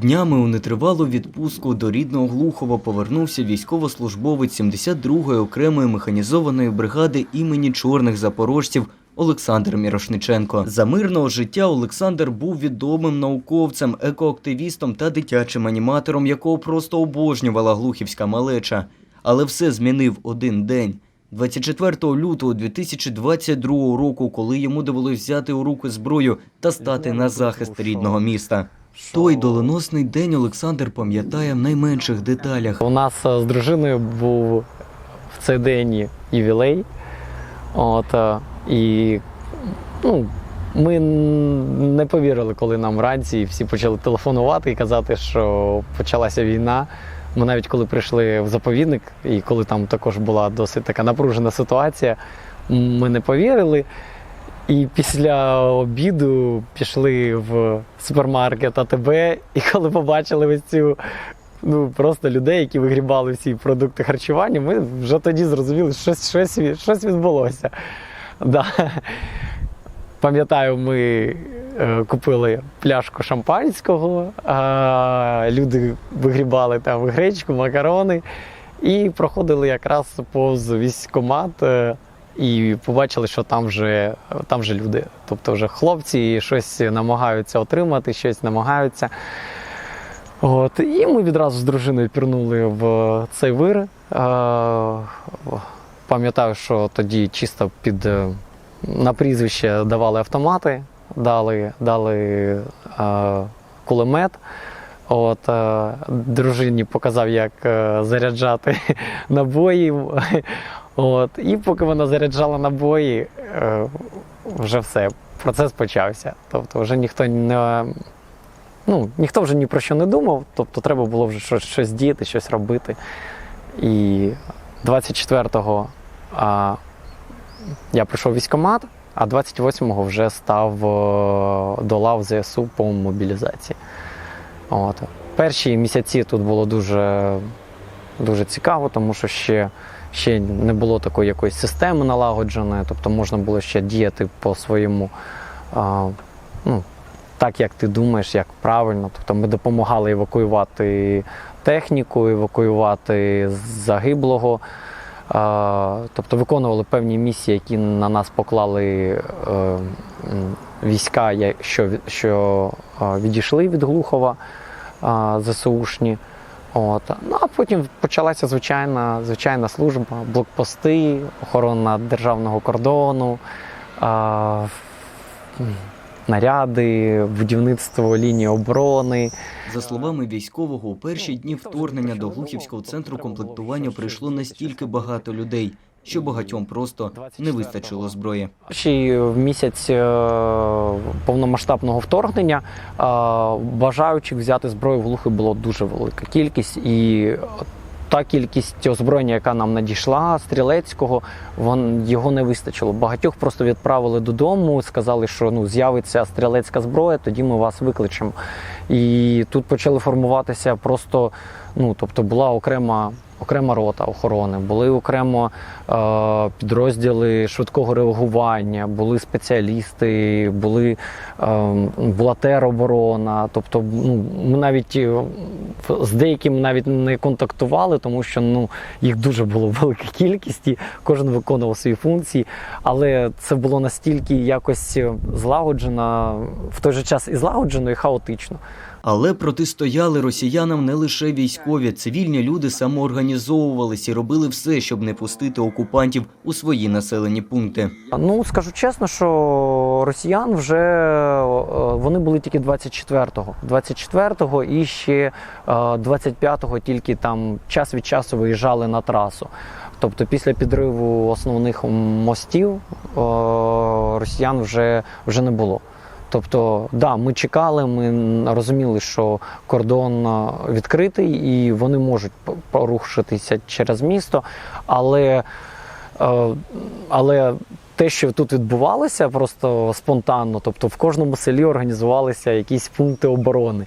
Днями у нетривалу відпустку до рідного Глухова повернувся військовослужбовець 72-ї окремої механізованої бригади імені чорних запорожців Олександр Мірошниченко. За мирного життя Олександр був відомим науковцем, екоактивістом та дитячим аніматором, якого просто обожнювала глухівська малеча. Але все змінив один день. 24 лютого 2022 року, коли йому довелось взяти у руки зброю та стати на захист рідного міста. Той доленосний день Олександр пам'ятає в найменших деталях. У нас е, з дружиною був в цей день ювілей. От, е, і ну, ми не повірили, коли нам вранці всі почали телефонувати і казати, що почалася війна. Ми навіть коли прийшли в заповідник, і коли там також була досить така напружена ситуація, ми не повірили. І після обіду пішли в супермаркет АТБ, і коли побачили ось цю ну, просто людей, які вигрібали всі продукти харчування, ми вже тоді зрозуміли, що щось, щось, щось відбулося. Да. Пам'ятаю, ми купили пляшку шампанського, люди вигрібали там гречку, макарони і проходили якраз повз військкомат. е, і побачили, що там вже, там вже люди. Тобто вже хлопці щось намагаються отримати, щось намагаються. От, і ми відразу з дружиною пірнули в цей вир. Е, Пам'ятаю, що тоді чисто під е, на прізвище давали автомати, дали, дали е, кулемет. От, е, дружині показав, як е, заряджати набої. От, і поки вона заряджала набої, вже все, процес почався. Тобто вже ніхто не. Ну, ніхто вже ні про що не думав, тобто треба було вже щось, щось діяти, щось робити. І 24-го а, я прийшов в військкомат, а 28-го вже став е, до лав ЗСУ по мобілізації. От. Перші місяці тут було дуже, дуже цікаво, тому що ще, ще не було такої якоїсь системи налагодженої, тобто можна було ще діяти по своєму, а, ну, так як ти думаєш, як правильно. Тобто ми допомагали евакуювати техніку, евакуювати загиблого. Тобто виконували певні місії, які на нас поклали е, війська, що, що відійшли від Глухова ЗСУшні. От. Ну, а потім почалася звичайна, звичайна служба, блокпости, охорона державного кордону, наряди, будівництво лінії оборони. За словами військового, у перші дні вторгнення до Глухівського центру комплектування прийшло настільки багато людей, що багатьом просто не вистачило зброї. Перший місяць е, повномасштабного вторгнення е, бажаючих взяти зброю в Глухи було дуже велика кількість, і та кількість озброєння, яка нам надійшла стрілецького, вон його не вистачило. Багатьох просто відправили додому, сказали, що ну з'явиться стрілецька зброя, тоді ми вас викличемо. І тут почали формуватися просто, ну тобто була окрема. Окрема рота охорони, були окремо е, підрозділи швидкого реагування, були спеціалісти, були, е, була тероборона. Тобто, ну, ми навіть е, з деякими навіть не контактували, тому що ну, їх дуже було велика кількість, і кожен виконував свої функції. Але це було настільки якось е, злагоджено, в той же час і злагоджено, і хаотично. Але протистояли росіянам не лише військові, цивільні люди самоорганізовувались і робили все, щоб не пустити окупантів у свої населені пункти. Ну скажу чесно, що росіян вже е, вони були тільки 24-го. 24-го і ще е, 25-го тільки там час від часу виїжджали на трасу. Тобто після підриву основних мостів е, росіян вже, вже не було. Тобто, да, ми чекали, ми розуміли, що кордон відкритий і вони можуть порушитися через місто, але Е, Але те, що тут відбувалося, просто спонтанно, тобто в кожному селі організувалися якісь пункти оборони.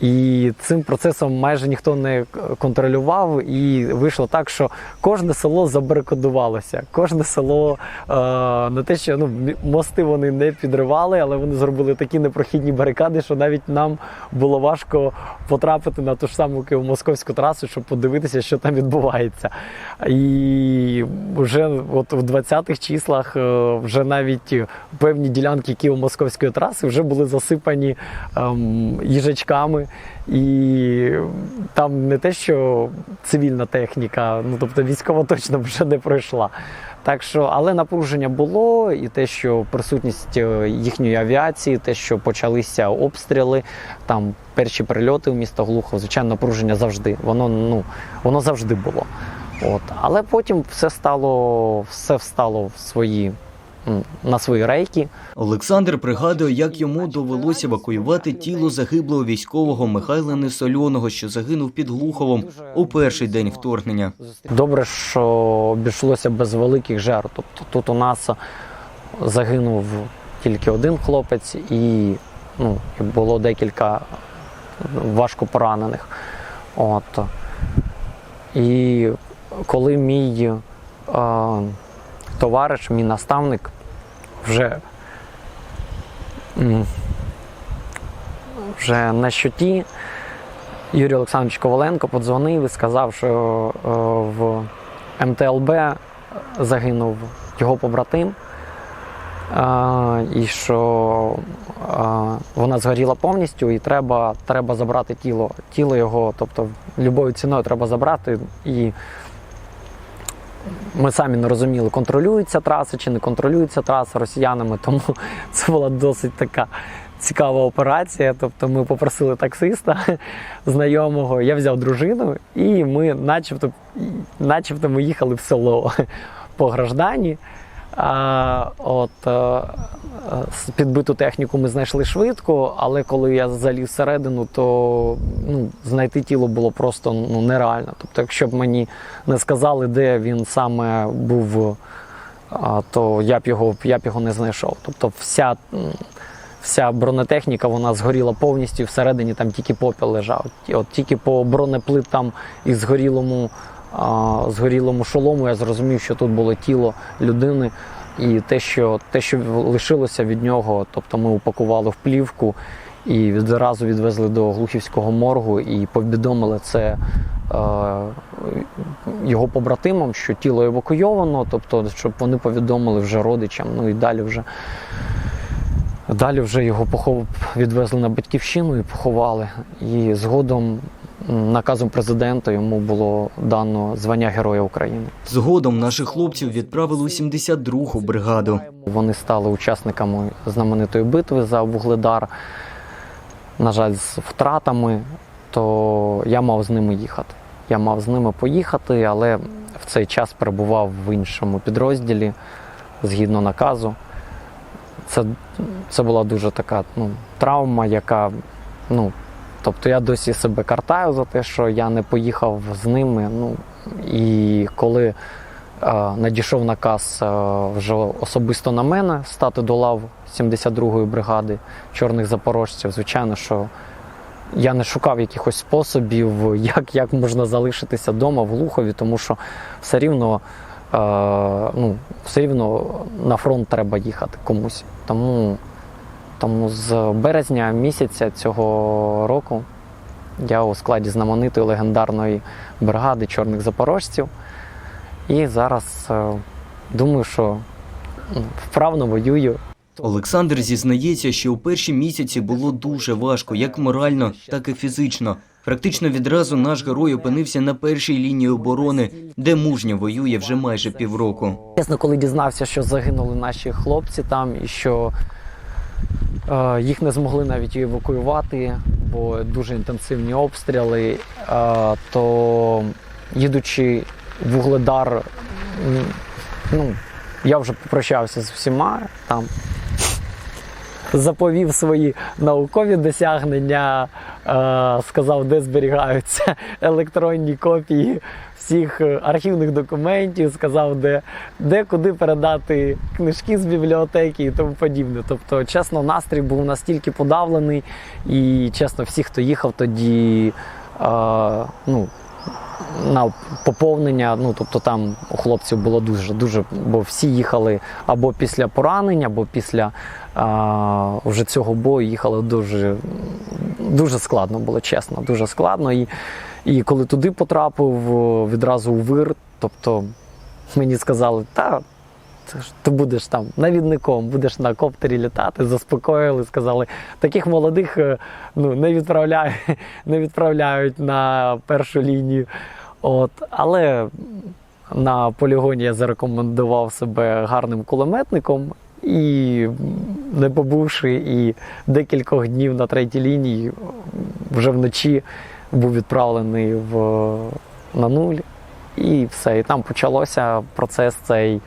І цим процесом майже ніхто не контролював, і вийшло так, що кожне село забарикадувалося. Кожне село е, не те, що ну, мости вони не підривали, але вони зробили такі непрохідні барикади, що навіть нам було важко потрапити на ту ж саму Києво-Московську трасу, щоб подивитися, що там відбувається. І вже от в 20-х числах е, вже навіть певні ділянки Києво-Московської траси вже були засипані ем, їжачками. І там не те, що цивільна техніка, ну тобто військова точно вже не пройшла. Так що, але напруження було, і те, що присутність е, їхньої авіації, те, що почалися обстріли, там перші прильоти в місто Глухов, звичайно, напруження завжди. Воно ну воно завжди було. От. Але потім все стало, все встало в свої, на свої рейки. Олександр пригадує, як йому довелося евакуювати тіло загиблого військового Михайла Несольоного, що загинув під Глуховом у перший день вторгнення. Добре, що обійшлося без великих жертв. Тобто тут у нас загинув тільки один хлопець, і ну, було декілька важко поранених. От. І коли мій е, товариш, мій наставник вже, вже на щоті, Юрій Олександрович Коваленко подзвонив і сказав, що е, в МТЛБ загинув його побратим, е, і що е, вона згоріла повністю, і треба, треба забрати тіло. Тіло його, тобто любою ціною треба забрати. І ми самі не розуміли, контролюється траса чи не контролюється траса росіянами, тому це була досить така цікава операція. Тобто ми попросили таксиста знайомого, я взяв дружину, і ми, начебто, начебто ми їхали в село по граждані. А, от, е, підбиту техніку ми знайшли швидко, але коли я заліз всередину, то ну, знайти тіло було просто ну, нереально. Тобто, якщо б мені не сказали, де він саме був, то я б його, я б його не знайшов. Тобто вся, вся бронетехніка вона згоріла повністю, всередині там тільки попіл лежав. От тільки по бронеплитам і згорілому, згорілому шолому я зрозумів, що тут було тіло людини. І те, що, те, що лишилося від нього, тобто ми упакували в плівку і відразу відвезли до Глухівського моргу і повідомили це е, його побратимам, що тіло евакуйовано, тобто, щоб вони повідомили вже родичам. Ну і далі вже, далі вже його похов... відвезли на батьківщину і поховали. І згодом наказом президента йому було дано звання Героя України. Згодом наших хлопців відправили у 72-гу бригаду. Вони стали учасниками знаменитої битви за Вугледар. На жаль, з втратами, то я мав з ними їхати. Я мав з ними поїхати, але в цей час перебував в іншому підрозділі згідно наказу. Це, це була дуже така ну, травма, яка, ну, тобто я досі себе картаю за те, що я не поїхав з ними. Ну, і коли е, надійшов наказ е, вже особисто на мене стати до лав 72-ї бригади чорних запорожців, звичайно, що я не шукав якихось способів, як, як можна залишитися вдома в Глухові, тому що все рівно, е, ну, все рівно на фронт треба їхати комусь. Тому, тому з березня місяця цього року я у складі знаменитої легендарної бригади чорних запорожців. І зараз е, думаю, що вправно воюю. Олександр зізнається, що у перші місяці було дуже важко, як морально, так і фізично. Практично відразу наш герой опинився на першій лінії оборони, де мужньо воює вже майже півроку. Чесно, коли дізнався, що загинули наші хлопці там і що їх не змогли навіть евакуювати, бо дуже інтенсивні обстріли, е, то їдучи в Вугледар, м, ну, я вже попрощався з всіма там. заповів свої наукові досягнення, е, сказав, де зберігаються електронні копії всіх е, архівних документів, сказав, де, де куди передати книжки з бібліотеки і тому подібне. Тобто, чесно, настрій був настільки подавлений, і чесно, всі, хто їхав тоді, е, ну, на поповнення. Ну тобто там у хлопців було дуже дуже, бо всі їхали або після поранення, або після а, вже цього бою їхали дуже, дуже складно було, чесно, дуже складно. І, і коли туди потрапив відразу у вир, тобто мені сказали, та. Ти будеш там навідником, будеш на коптері літати, заспокоїли, сказали, таких молодих е, ну, не, відправляють, не відправляють на першу лінію. От, але на полігоні я зарекомендував себе гарним кулеметником і, не побувши і декількох днів на третій лінії, вже вночі був відправлений в, на нуль. І все. І там почалося процес цей.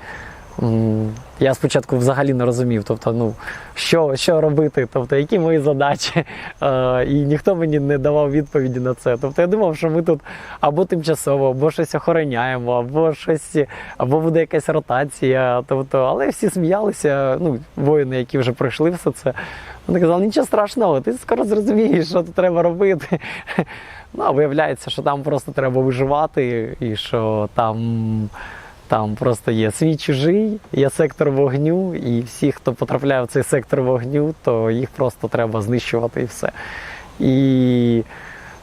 Я спочатку взагалі не розумів, тобто, ну, що, що робити, тобто, які мої задачі. Е, і ніхто мені не давав відповіді на це. Тобто я думав, що ми тут або тимчасово, або щось охороняємо, або щось, або буде якась ротація. Тобто, але всі сміялися, ну, воїни, які вже пройшли все це. Вони казали, нічого страшного, ти скоро зрозумієш, що тут треба робити. Ну, а виявляється, що там просто треба виживати, і що там. Там просто є свій чужий, є сектор вогню, і всі, хто потрапляє в цей сектор вогню, то їх просто треба знищувати і все. І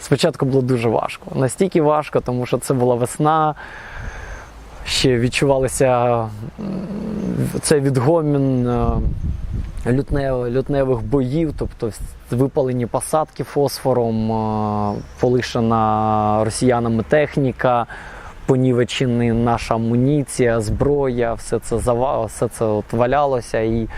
спочатку було дуже важко. Настільки важко, тому що це була весна, ще відчувалося цей відгомін е, лютневих боїв, тобто випалені посадки фосфором, е, полишена росіянами техніка понівечені наша амуніція, зброя, все це зава, все це от валялося, і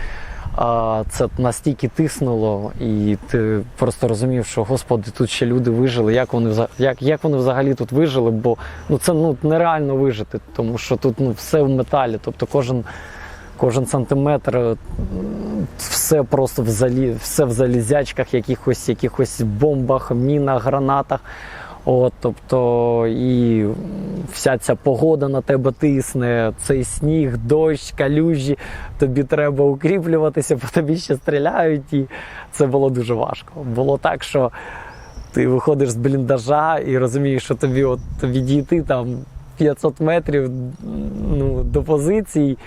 а, це настільки тиснуло, і ти просто розумів, що господи, тут ще люди вижили. Як вони як, як вони взагалі тут вижили? Бо ну це ну нереально вижити, тому що тут ну все в металі, тобто кожен. Кожен сантиметр, все просто в залі, все в залізячках, якихось, якихось бомбах, мінах, гранатах. От, тобто, і вся ця погода на тебе тисне, цей сніг, дощ, калюжі, тобі треба укріплюватися, по тобі ще стріляють, і це було дуже важко. Було так, що ти виходиш з бліндажа і розумієш, що тобі от відійти там 500 метрів ну, до позицій,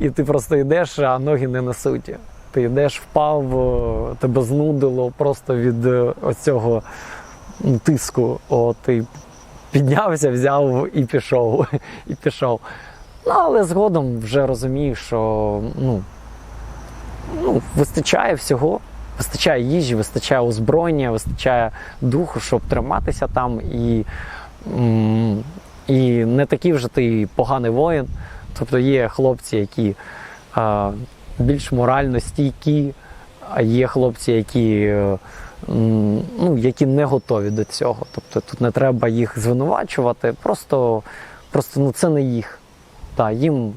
і ти просто йдеш, а ноги не несуть. Ти йдеш, впав, тебе знудило просто від е, оцього м, тиску. От, і піднявся, взяв і пішов. І пішов. Ну, але згодом вже розумів, що ну, ну, вистачає всього. Вистачає їжі, вистачає озброєння, вистачає духу, щоб триматися там. І, і не такий вже ти поганий воїн. Тобто є хлопці, які а, більш морально стійкі, а є хлопці, які, е, ну, які не готові до цього. Тобто тут не треба їх звинувачувати, просто, просто ну, це не їх. Та, їм,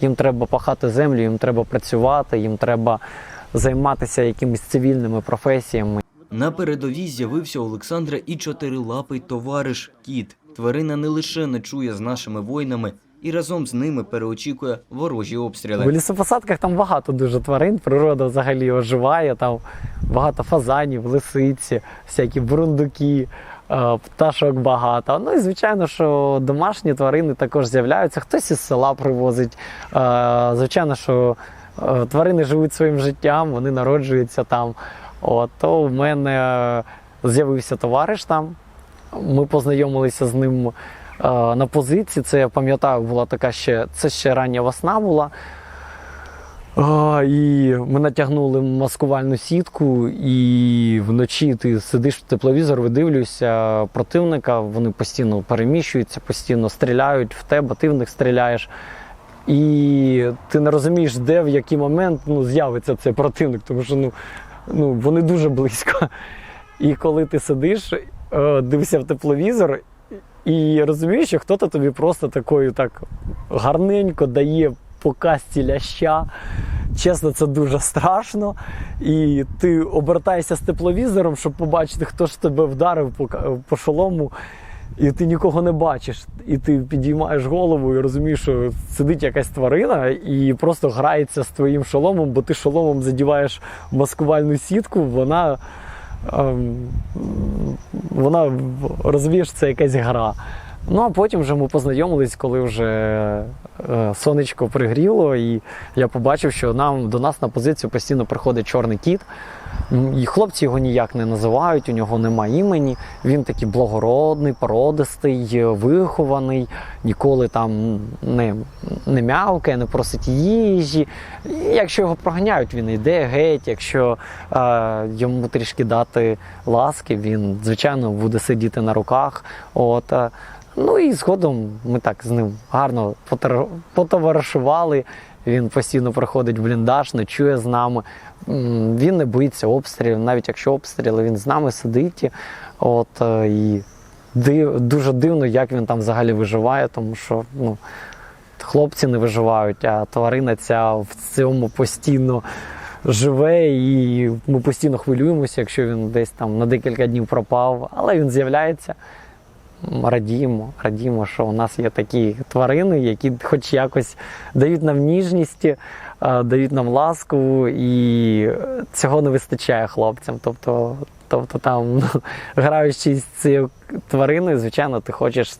їм треба пахати землю, їм треба працювати, їм треба займатися якимись цивільними професіями. На передовій з'явився Олександра і чотирилапий товариш кіт. Тварина не лише не чує з нашими воїнами і разом з ними переочікує ворожі обстріли. лісопосадках там багато дуже тварин, природа взагалі оживає, там багато фазанів, лисиці, всякі бурундуки, е, пташок багато. Ну і звичайно, що домашні тварини також з'являються. Хтось із села привозить. Е, Звичайно, що е, тварини живуть своїм життям, вони народжуються там. От, то в мене з'явився товариш там. Ми познайомилися з ним на позиції. Це я пам'ятаю, була така ще, це ще рання весна була. А, і ми натягнули маскувальну сітку, і вночі ти сидиш в тепловізор, видивлюєшся противника, вони постійно переміщуються, постійно стріляють в тебе, ти в них стріляєш. І ти не розумієш, де в який момент ну, з'явиться цей противник, тому що ну, ну, вони дуже близько. І коли ти сидиш, е, дивишся в тепловізор, і розумієш, що хтось тобі просто такою так гарненько дає по касті ляща, чесно, це дуже страшно. І ти обертаєшся з тепловізором, щоб побачити, хто ж тебе вдарив по, по шолому. І ти нікого не бачиш, і ти підіймаєш голову і розумієш, що сидить якась тварина і просто грається з твоїм шоломом, бо ти шоломом задіваєш маскувальну сітку, вона, вона розуміє, розумієш, це якась гра. Ну а потім вже ми познайомились, коли вже е, сонечко пригріло, і я побачив, що нам до нас на позицію постійно приходить чорний кіт. М, І хлопці його ніяк не називають, у нього нема імені. Він такий благородний, породистий, вихований, ніколи там не, не м'явкає, не просить їжі. І якщо його проганяють, він йде геть. Якщо е, йому трішки дати ласки, він звичайно буде сидіти на руках. От, е, ну і згодом ми так з ним гарно потоваришували. Він постійно приходить бліндаж, ночує з нами. Він не боїться обстрілів, навіть якщо обстріли, він з нами сидить. От, е, і див, дуже дивно, як він там взагалі виживає, тому що ну, хлопці не виживають, а тварина ця в цьому постійно живе, і ми постійно хвилюємося, якщо він десь там на декілька днів пропав, але він з'являється. Радіємо, радіємо, що у нас є такі тварини, які хоч якось дають нам ніжність, е, дають нам ласку, і цього не вистачає хлопцям. Тобто, тобто там, граючись з цією твариною, звичайно, ти хочеш,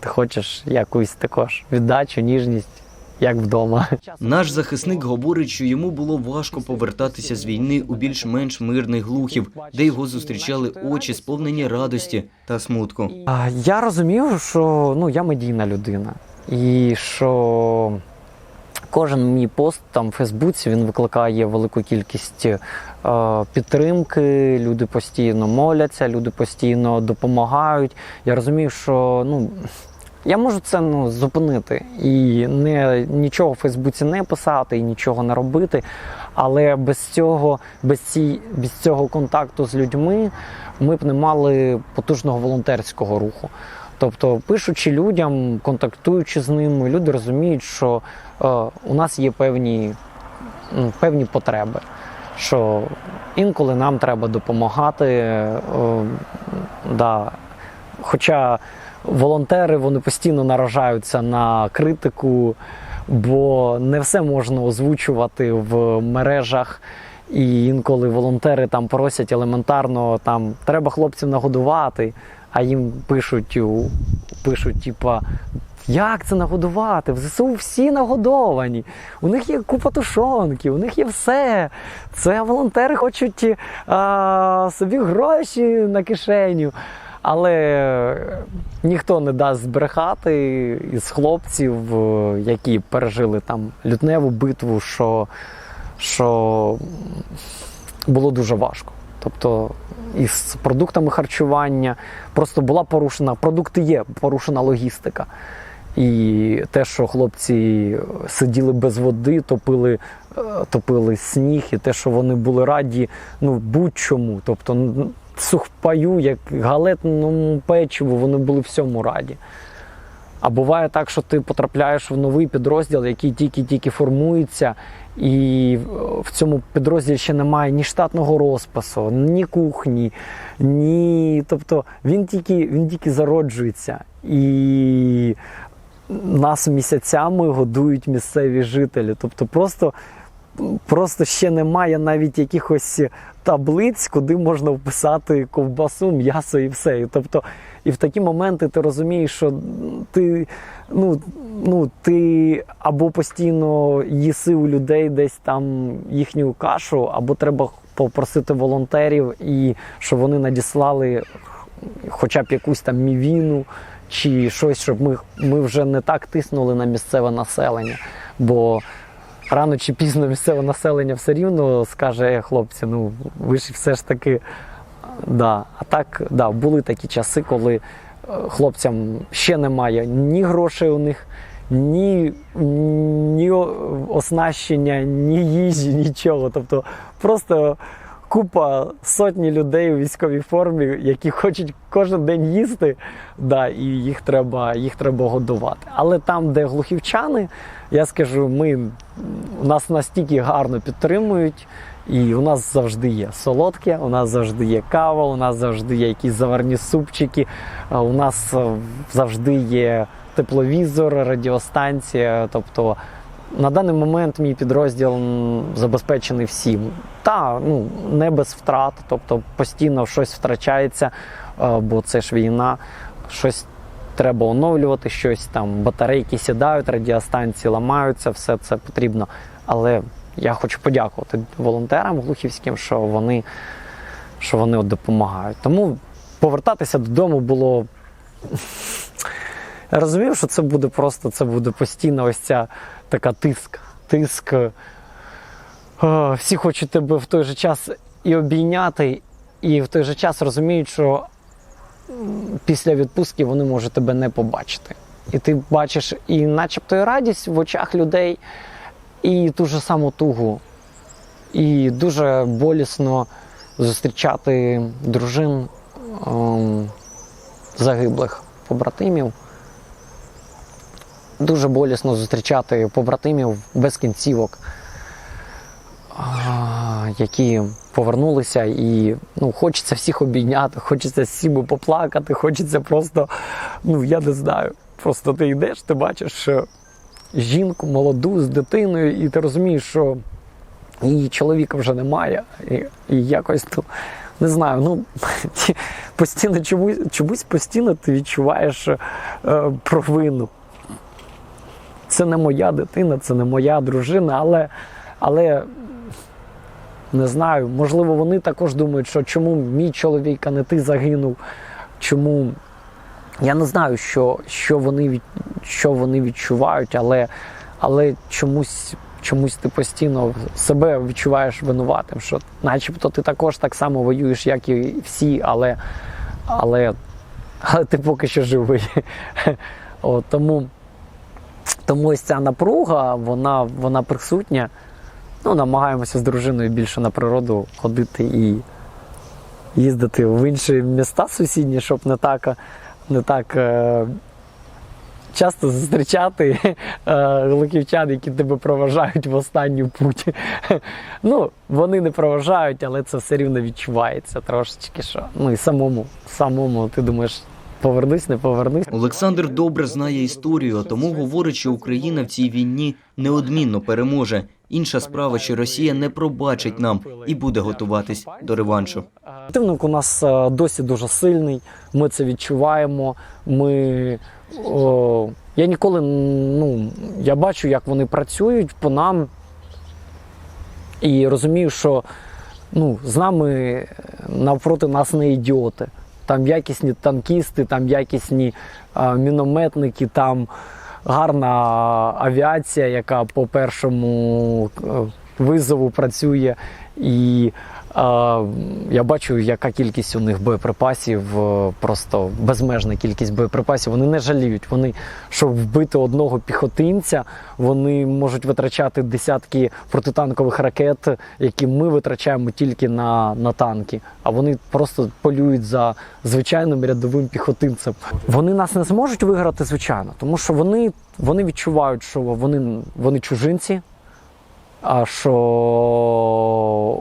ти хочеш якусь також віддачу, ніжність, як вдома. Наш захисник говорить, що йому було важко повертатися з війни у більш-менш мирний глухів, де його зустрічали очі, сповнені радості та смутку. А, Я розумів, що ну, я медійна людина. І що кожен мій пост там в Фейсбуці він викликає велику кількість е, підтримки. Люди постійно моляться, люди постійно допомагають. Я розумів, що ну. Я можу це ну, зупинити і не, нічого в Фейсбуці не писати і нічого не робити. Але без цього, без, ці, без цього контакту з людьми ми б не мали потужного волонтерського руху. Тобто, пишучи людям, контактуючи з ними, люди розуміють, що е, у нас є певні, певні потреби. Що інколи нам треба допомагати. Е, да. Хоча волонтери вони постійно наражаються на критику, бо не все можна озвучувати в мережах. І інколи волонтери там просять елементарно, там треба хлопців нагодувати, а їм пишуть, пишуть, типа. Як це нагодувати? В ЗСУ всі нагодовані. У них є купа тушонки, у них є все. Це волонтери хочуть а, собі гроші на кишеню. Але ніхто не дасть збрехати із хлопців, е, які пережили там лютневу битву, що, що було дуже важко. Тобто із продуктами харчування просто була порушена, продукти є, порушена логістика. І те, що хлопці сиділи без води, топили, е, топили сніг, і те, що вони були раді ну, будь-чому. Тобто н- сухпаю, як галетному печиву, вони були всьому раді. А буває так, що ти потрапляєш в новий підрозділ, який тільки-тільки формується, і в цьому підрозділі ще немає ні штатного розпису, ні кухні, ні. Тобто він тільки, він тільки зароджується. І нас місяцями годують місцеві жителі. Тобто просто, просто ще немає навіть якихось таблиць, куди можна вписати ковбасу, м'ясо і все. Тобто, і в такі моменти ти розумієш, що ти, ну, ну, ти або постійно їси у людей десь там їхню кашу, або треба попросити волонтерів, і щоб вони надіслали хоча б якусь там мівіну чи щось, щоб ми, ми вже не так тиснули на місцеве населення. Бо рано чи пізно місцеве населення все рівно скаже, «Е, хлопці, ну ви ж все ж таки. Да. А так, да, були такі часи, коли е, хлопцям ще немає ні грошей у них, ні, ні оснащення, ні їжі, нічого. Тобто просто купа сотні людей у військовій формі, які хочуть кожен день їсти, да, і їх треба, їх треба годувати. Але там, де глухівчани, я скажу, ми нас настільки гарно підтримують. І у нас завжди є солодке, у нас завжди є кава, у нас завжди є якісь заварні супчики, у нас е, завжди є тепловізор, радіостанція. Тобто на даний момент мій підрозділ забезпечений всім. Та ну не без втрат, тобто постійно щось втрачається, е, бо це ж війна, щось треба оновлювати, щось там батарейки сідають, радіостанції ламаються, все це потрібно. Але я хочу подякувати волонтерам глухівським, що вони, що вони от допомагають. Тому повертатися додому було. Розумів, що це буде просто, це буде постійна ось ця така тиск. Тиск. Всі хочуть тебе в той же час і обійняти, і в той же час розуміють, що після відпустки вони можуть тебе не побачити. І ти бачиш і начебто і радість в очах людей, і ту ж саму тугу. І дуже болісно зустрічати дружин ем, загиблих побратимів. Дуже болісно зустрічати побратимів без кінцівок, які повернулися, і ну, хочеться всіх обійняти, хочеться всіми поплакати, хочеться просто, ну я не знаю. Просто ти йдеш, ти бачиш жінку молоду з дитиною, і ти розумієш, що її чоловіка вже немає. І, і якось ну, не знаю, ну постійно чомусь, чомусь постійно ти відчуваєш е, провину. Це не моя дитина, це не моя дружина, але, але не знаю, можливо, вони також думають, що чому мій чоловік, а не ти загинув, чому. Я не знаю, що, що, вони, що вони відчувають, але, але чомусь, чомусь ти постійно себе відчуваєш винуватим, що начебто ти також так само воюєш, як і всі, але, але, але ти поки що живий. От, тому, тому ось ця напруга, вона, вона присутня. Ну, намагаємося з дружиною більше на природу ходити і їздити в інші міста сусідні, щоб не так, не так е, часто зустрічати е, глухівчан, які тебе проважають в останню путь. Ну, вони не проважають, але це все рівно відчувається трошечки. що. Ну і самому, самому ти думаєш, повернусь, не повернусь. Олександр добре знає історію, а тому говорить, що Україна в цій війні неодмінно переможе. Інша справа, що Росія не пробачить нам і буде готуватись до реваншу. Противник у нас е, досі дуже сильний. Ми це відчуваємо. Ми о, я ніколи ну я бачу, як вони працюють по нам, і розумію, що ну, з нами навпроти нас не ідіоти. Там якісні танкісти, там якісні е, мінометники, там гарна авіація, яка по першому е, визову працює. І я бачу, яка кількість у них боєприпасів, е, просто безмежна кількість боєприпасів. Вони не жаліють. Вони, щоб вбити одного піхотинця, вони можуть витрачати десятки протитанкових ракет, які ми витрачаємо тільки на, на танки. А вони просто полюють за звичайним рядовим піхотинцем. Вони нас не зможуть виграти, звичайно, тому що вони, вони відчувають, що вони, вони чужинці а що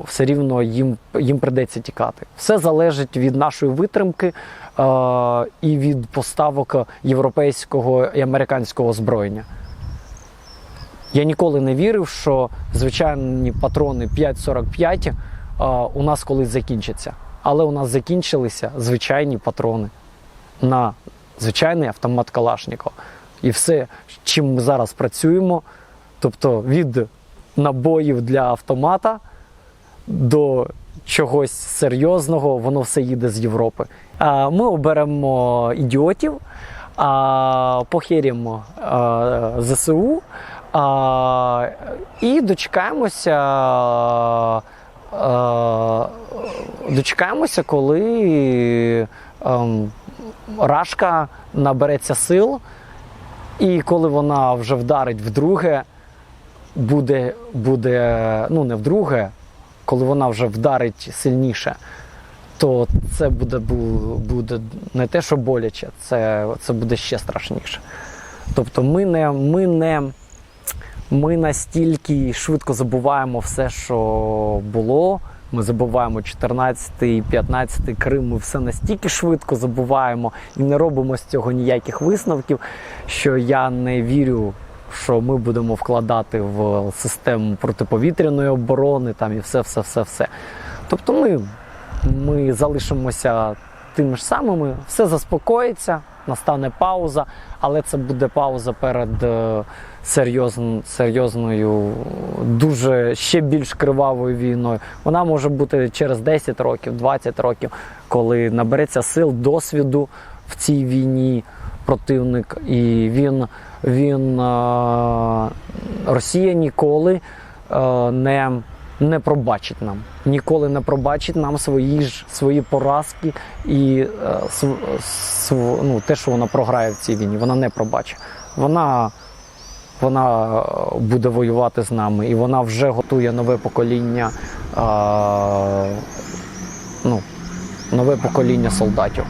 все рівно їм, їм придеться тікати. Все залежить від нашої витримки е, і від поставок європейського і американського озброєння. Я ніколи не вірив, що звичайні патрони 5,45 е, у нас колись закінчаться. Але у нас закінчилися звичайні патрони на звичайний автомат Калашникова. І все, чим ми зараз працюємо, тобто від набоїв для автомата до чогось серйозного, воно все їде з Європи. Ми оберемо ідіотів, а, ЗСУ і дочекаємося. Дочекаємося, коли ем, Рашка набереться сил, і коли вона вже вдарить вдруге, буде, буде ну не вдруге, коли вона вже вдарить сильніше, то це буде, буде не те, що боляче, це, це буде ще страшніше. Тобто ми не, ми не ми настільки швидко забуваємо все, що було. Ми забуваємо 14-й, 15-й Крим, ми все настільки швидко забуваємо і не робимо з цього ніяких висновків, що я не вірю, що ми будемо вкладати в систему протиповітряної оборони там і все, все, все, все. Тобто ми, ми залишимося тими ж самими, все заспокоїться, настане пауза, але це буде пауза перед е, серйозною, дуже ще більш кривавою війною. Вона може бути через 10 років, 20 років, коли набереться сил, досвіду в цій війні противник, і він, він е, Росія ніколи е, не не пробачить нам. Ніколи не пробачить нам свої ж свої поразки і е, ну, те, що вона програє в цій війні. Вона не пробачить. Вона, вона буде воювати з нами, і вона вже готує нове покоління. Е, ну, нове покоління солдатів.